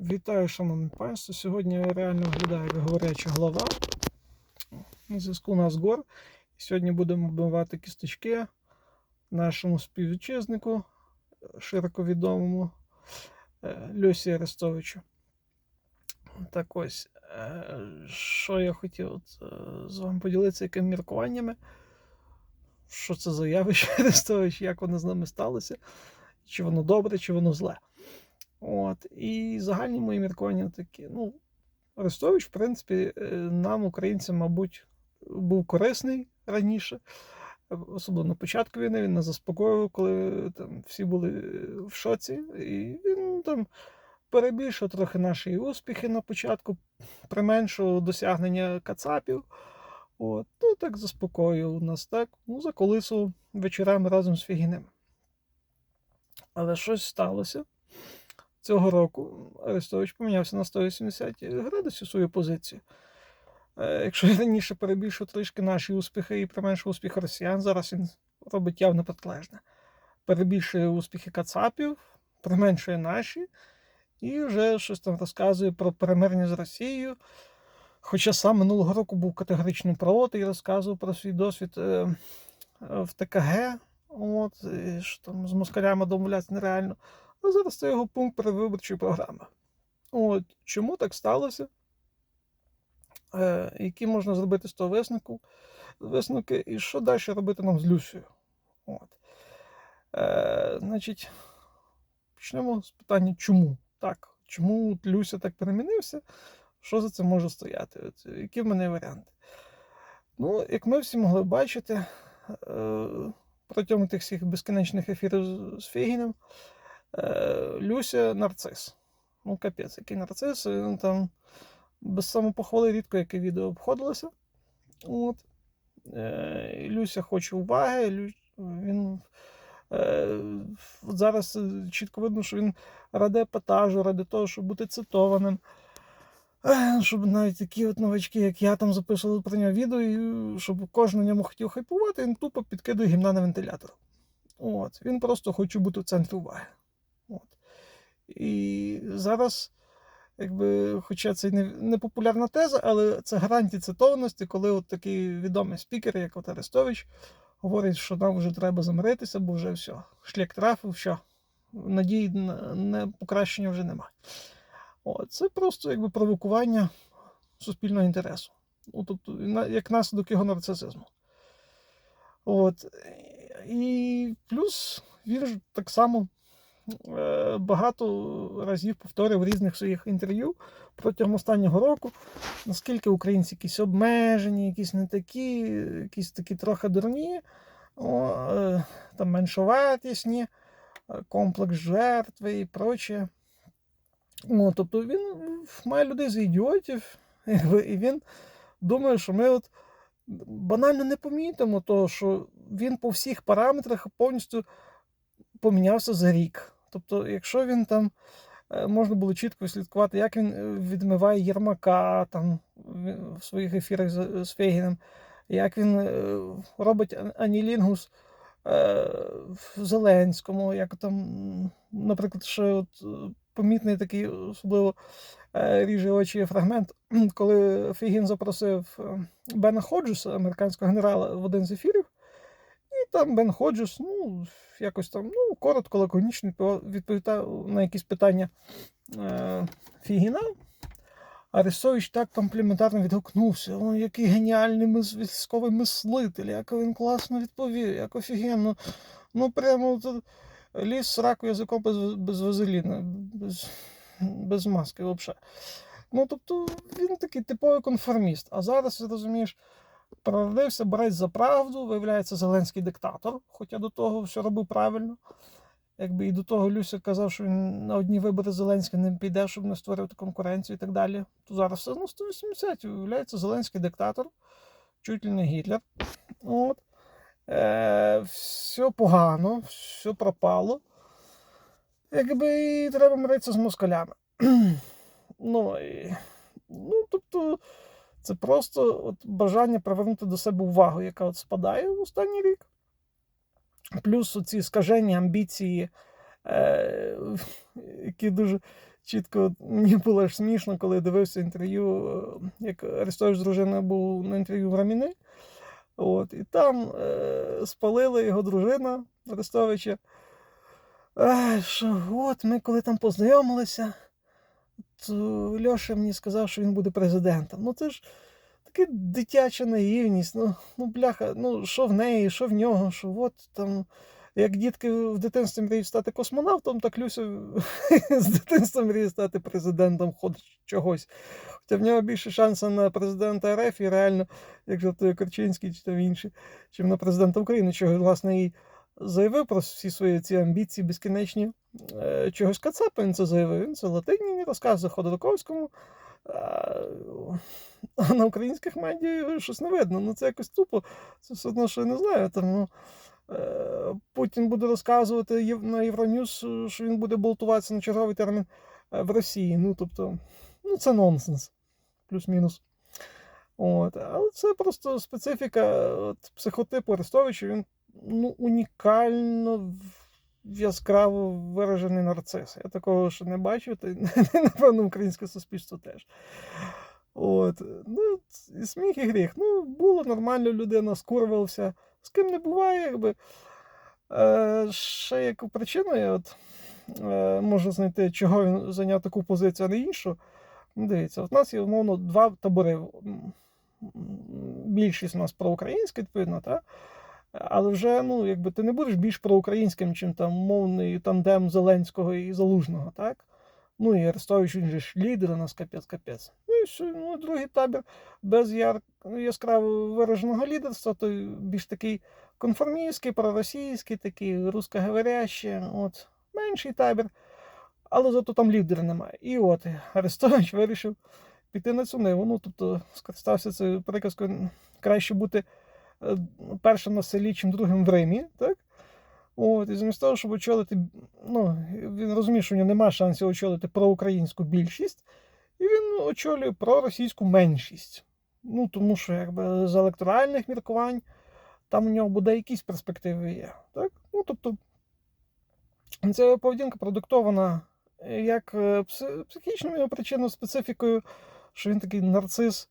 Вітаю, шановне панство. Сьогодні я реально виглядає говоряча голова. На зв'язку у нас гор. Сьогодні будемо вбивати кісточки нашому співвітчизнику, широко відомому е, Люсі Арестовичу. Так ось, е, що я хотів от, е, з вами поділитися якими міркуваннями. Що це за явище Арестович, як воно з нами сталося, чи воно добре, чи воно зле. От, і загальні мої міркування такі. Ну, Арестович, в принципі, е, нам, українцям, мабуть, був корисний раніше. Особливо на початку війни він нас заспокоював, коли там всі були в шоці. І він там перебільшив трохи наші успіхи на початку, применшував досягнення кацапів. От, ну так заспокоював нас, так, ну, заколисував вечорами разом з Фігіним. Але щось сталося цього року Арестович помінявся на 180 градусів свою позицію. Е, Якщо раніше перебільшив трішки наші успіхи і применшив успіхи росіян, зараз він робить явно протилежне. Перебільшує успіхи Кацапів, применшує наші, і вже щось там розказує про перемирення з Росією. Хоча сам минулого року був категорично проти і розказував про свій досвід е, в ТКГ, от, що там з москалями домовлятися нереально. А зараз це його пункт передвиборчої програми. От чому так сталося? Е, Які можна зробити з того висновку? Висновки, і що далі робити нам з Люсією? От. Е, Значить, почнемо з питання, чому? Так, чому Люся так перемінився? Що за це може стояти? От, які в мене варіанти? Ну, як ми всі могли бачити, е, протягом тих всіх безкінечних ефірів з- Фігінем, Люся нарцис. Ну, капець, який нарцис. Він там без самопохвали рідко яке відео обходилося. От. Е, Люся хоче уваги. Лю... Він е, от зараз е, чітко видно, що він ради епатажу, ради того, щоб бути цитованим. Е, Щоб навіть такі от новачки, як я там записували про нього відео, і щоб кожен ньому хотів хайпувати, він тупо підкидує гімна на вентилятор. От. Він просто хоче бути в центрі уваги. От. І зараз, якби, хоча це не, не популярна теза, але це гарантія цитованості, коли от такий відомий спікер, як от Арестович, говорить, що нам вже треба замиритися, бо вже все, шлях трафив, все, надії на на покращення вже немає. Це просто якби провокування суспільного інтересу. Ну, тобто, як наслідок його нарцисизму. От. І плюс він ж так само багато разів повторив різних своїх інтерв'ю протягом останнього року, наскільки українці якісь обмежені, якісь не такі, якісь такі трохи дурні, о, е, там меншовартісні, е, комплекс жертви і проче. Ну, тобто він має людей за ідіотів, і він думає, що ми от банально не помітимо того, що він по всіх параметрах повністю помінявся за рік. Тобто, якщо він там е, можна було чітко слідкувати, як він е, відмиває Єрмака там в- своїх ефірах з, Фейгіном, як він е, робить анілінгус в Зеленському, як там, наприклад, ще от помітний такий особливо ріже очі фрагмент, коли Фейгін запросив Бена Ходжуса, американського генерала, в один з ефірів. Там Бен Ходжес, ну, якось там, ну, коротко, лаконічно відповідав на якісь питання е, Фігіна. Арестович так компліментарно відгукнувся. О, який геніальний мис- військовий мислитель, як він класно відповів, як офігенно. Ну, прямо тут ліс сраку язиком без, без вазеліна, без, без маски взагалі. Ну, тобто, він такий типовий конформіст. А зараз, ти розумієш, прорвався борець за правду, виявляється, Зеленський диктатор, хоча до того все робив правильно. Якби і до того Люся казав, що він на одні вибори Зеленський не піде, щоб не створити конкуренцію і так далі. То зараз все на 180. Виявляється, Зеленський диктатор, чуть ли не Гітлер. От. Е, все погано, все пропало. Якби і треба миритися з москалями. ну, і, ну, тобто, це просто от бажання привернути до себе увагу, яка от спадає в останній рік. Плюс оці скажені амбіції, е, які дуже чітко мені було аж смішно, коли дивився інтерв'ю, е, як Арестович з дружиною був на інтерв'ю в Раміни. От, і там е, спалила його дружина Арестовича. Що от ми коли там познайомилися, Льоша мені сказав, що він буде президентом. Ну це ж така дитяча наївність. Ну, ну бляха, ну що в неї, що в нього, що от там. Як дітки в дитинстві мріють стати космонавтом, так Люся з дитинства мріє стати президентом хоч чогось. Хоча в нього більше шансів на президента РФ і реально, як жартує Корчинський чи там інші, чим на президента України, чого, власне, і заявив про всі свої ці амбіції безкінечні. Е, Чогось Кацапа він це заявив. Він це латині розказує Ходорковському. А на українських медіа щось не видно. Ну це якось тупо. Це все одно, що я не знаю. Там, ну, е, Путін буде розказувати на Євроньюз, е, що він буде болтуватися на черговий термін е, в Росії. Ну, тобто, ну це нонсенс, плюс-мінус. От. Але це просто специфіка от, психотипу Арестовича. Він ну, унікально яскраво виражений нарцис. Я такого ще не бачив, та напевно українське суспільство теж. От. Ну, і сміх і гріх. Ну, було нормально, людина скурвився. З ким не буває, якби. Е, ще яку причину я от, е, можу знайти, чого він зайняв таку позицію, а не іншу. Ну, Дивіться, от нас є, умовно, два табори. Більшість у нас проукраїнська, відповідно, так? Але вже ну, якби ти не будеш більш проукраїнським, чим там мовний тандем Зеленського і Залужного, так? Ну і Арестович, він же ж лідер у нас капець-капець. Ну і все, ну, другий табір без яр... яскраво вираженого лідерства, то більш такий конформістський, проросійський, такий русскоговорящий, от, менший табір. Але зато там лідера немає. І от Арестович вирішив піти на цю ниву. Ну, тобто скористався цією приказкою краще бути першим на селі, чим другим в Римі. Так? От, і замість того, щоб очолити, ну, він розуміє, що в нього немає шансів очолити проукраїнську більшість, і він очолює проросійську меншість. Ну, тому що якби з електоральних міркувань там у нього буде якісь перспективи є. Так? Ну, тобто, ця поведінка продиктована е, як е, психічною причиною, специфікою, що він такий нарцис,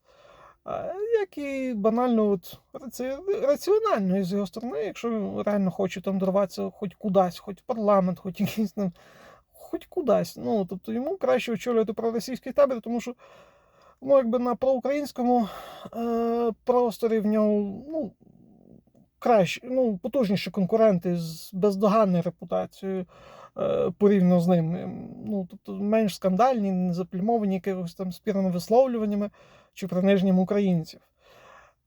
як і банально от, раці- раціонально з його сторони, якщо реально хоче там дорватися хоч кудись, хоч в парламент, хоч якийсь там, хоч кудись. Ну, тобто йому краще очолювати проросійський табір, тому що ну, якби на проукраїнському е, просторі в нього ну, краще, ну, потужніші конкуренти з бездоганною репутацією е, порівняно з ним. Ем, Ну, тобто менш скандальні, не заплімовані якимось там спірними висловлюваннями чи приниженням українців.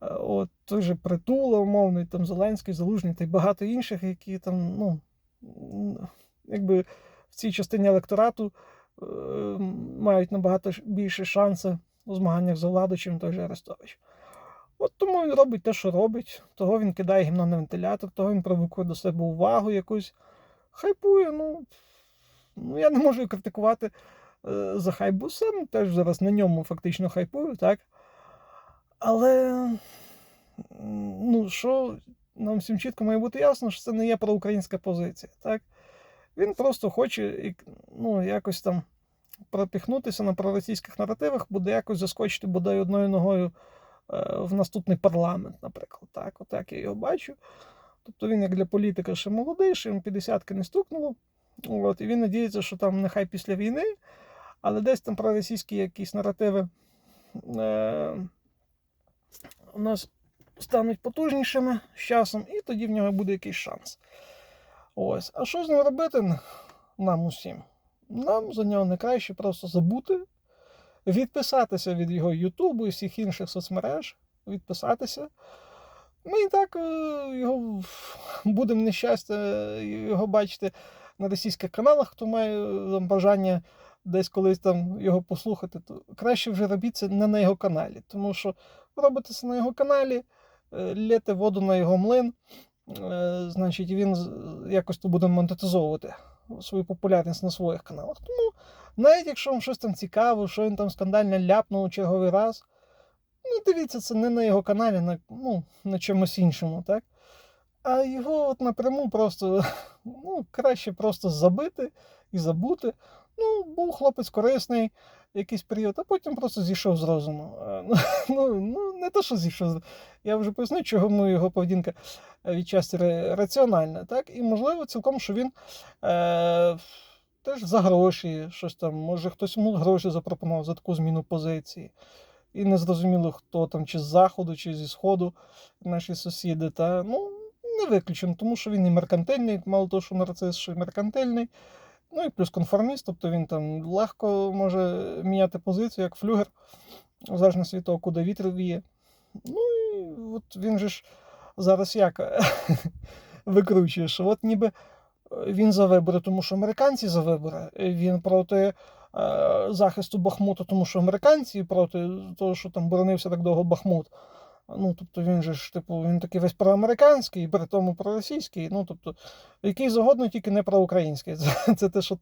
Е, От той же Притула, умовний, там Зеленський, Залужний та й багато інших, які там, ну, якби в цій частині електорату е, мають набагато більше шанси у змаганнях за владу, чим той же Арестович. От тому він робить те, що робить, того він кидає гімно на вентилятор, того він провокує до себе увагу якусь. Хайпує, ну, ну я не можу критикувати за хайп, бо сам теж зараз на ньому фактично хайпую, так? Але ну, що нам всім чітко має бути ясно, що це не є проукраїнська позиція. Так? Він просто хоче ну, якось там пропіхнутися на проросійських наративах, буде якось заскочити бодай одною ногою е, в наступний парламент, наприклад. Так, отак я його бачу. Тобто він як для політика ще молодий, ще йому 50 не стукнуло. От, і він надіється, що там нехай після війни, але десь там проросійські якісь наративи е, у нас стануть потужнішими з часом, і тоді в нього буде якийсь шанс. Ось. А що з ним робити нам усім? Нам за нього не краще просто забути, відписатися від його Ютубу і всіх інших соцмереж, відписатися. Ми і так е, його будемо нещастя його бачити на російських каналах, хто має е, бажання десь колись там його послухати, то краще вже робіть це не на його каналі. Тому що робите це на його каналі, е, лєте воду на його млин, е, значить, він якось то буде монетизовувати свою популярність на своїх каналах. Тому навіть якщо вам щось там цікаво, що він там скандально ляпнув у черговий раз, ну дивіться це не на його каналі, на, ну, на чомусь іншому, так? А його от напряму просто ну, краще просто забити і забути. Ну, був хлопець корисний якийсь період, а потім просто зійшов з розуму. Е, Ну, ну не те, що зійшов. Я вже поясню, чому його поведінка е, відчасті раціональна. Так? І можливо, цілком, що він е, теж за гроші, щось там, може хтось йому гроші запропонував за таку зміну позиції. І не зрозуміло, хто там, чи з заходу, чи зі сходу наші сусіди. Та, ну, не виключено, тому що він і меркантильний, мало того, що нарцис, що й меркантильний. Ну і плюс конформіст, тобто він там легко може міняти позицію, як флюгер, в залежності від того, куди вітер віє. Ну і от він же ж зараз як викручує, що от ніби е, він за вибори, тому що американці за вибори. Він проти е, захисту Бахмута, тому що американці проти того, що там боронився так довго Бахмут. Ну, тобто він же ж, типу, він такий весь проамериканський, при тому проросійський. Ну, тобто, який загодно, тільки не проукраїнський. Це, це те, що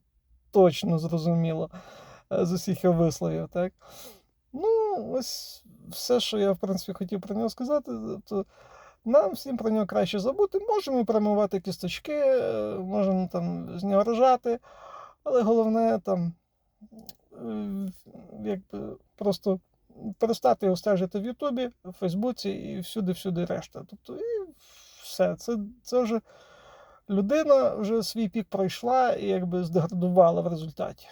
точно зрозуміло е, з усіх його висловів, так? Ну, ось все, що я, в принципі, хотів про нього сказати, то нам всім про нього краще забути. Можемо промивати кісточки, е, можемо там з нього ржати, але головне там е, якби просто перестати його стежити в Ютубі, в Фейсбуці і всюди-всюди решта. Тобто, і все. Це, це вже людина вже свій пік пройшла і якби здеградувала в результаті.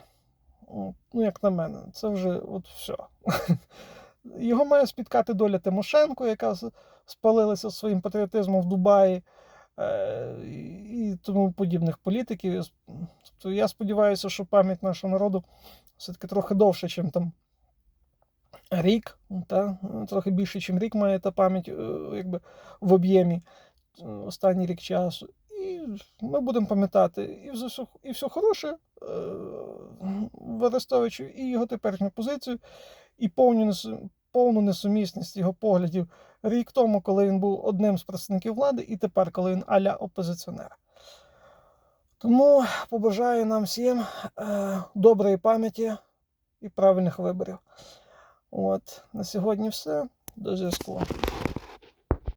Ну, як на мене, це вже от все. Його має спіткати доля Тимошенко, яка спалилася своїм патріотизмом в Дубаї е, і тому подібних політиків. Тобто я сподіваюся, що пам'ять нашого народу все-таки трохи довше, ніж там рік, та? трохи більше, ніж рік має та пам'ять е, якби, в об'ємі е, останній рік часу. І ми будемо пам'ятати і все, і все хороше в Арестовичу, і його теперішню позицію, і повну, повну несумісність його поглядів рік тому, коли він був одним з представників влади, і тепер, коли він аля опозиціонер. Тому побажаю нам всім е, доброї пам'яті і правильних виборів. От, на сьогодні все. До зв'язку.